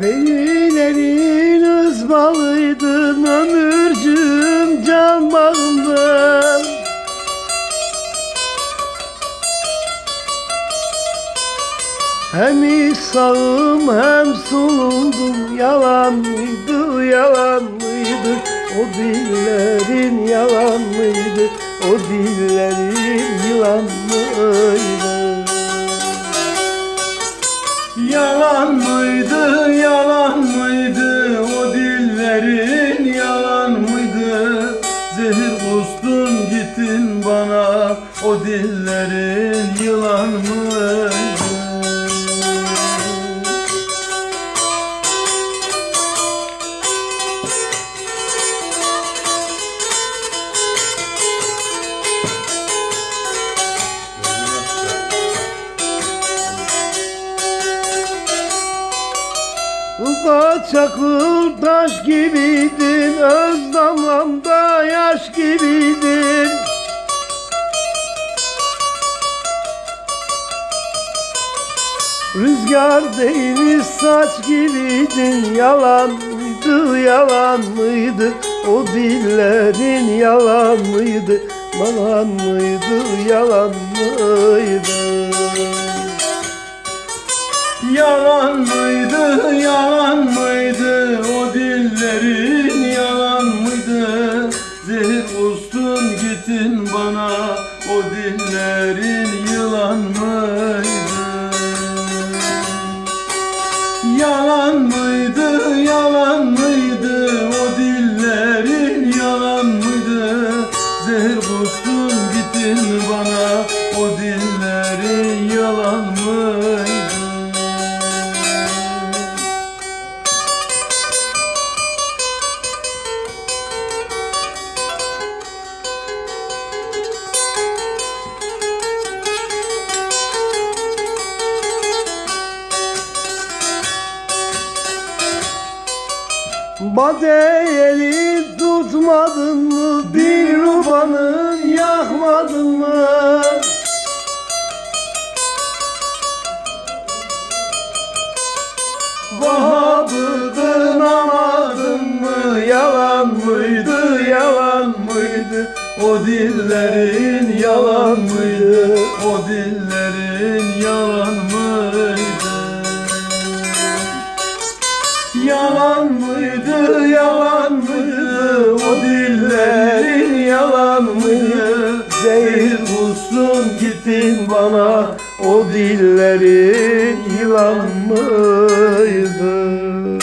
Perilerin ızmalıydın ömürcüm can bağımdın Hem sağım hem solundum Yalan mıydı yalan mıydı? O dillerin yalan mıydı? O dillerin yılan mıydı? Yalan mıydı, gittin bana O dillerin yılan mıydı Kaçaklı taş gibiydin Öz damlamda yaş gibiydin Rüzgar değil saç gibiydin Yalan mıydı yalan mıydı? O dillerin yalan mıydı Yalan mıydı yalan mıydı? Yalan mıydı, yalan mıydı? O dillerin yalan mıydı? Zehir kustun gittin bana O dillerin Yalan mıydı, yalan mıydı? O dillerin yalan mıydı? Zehir kustun gittin bana. O dillerin yalan mıydı Badeyeli tutmadın mı? Bir rubanın yakmadın mı? Vahabı kınamadın mı? Yalan mıydı, yalan mıydı? O dillerin yalan mıydı? O dillerin yalan mıydı? Yalan mıydı? O dillerin yalan mıydı? Zehir bulsun gittin bana O dillerin yılan mıydı?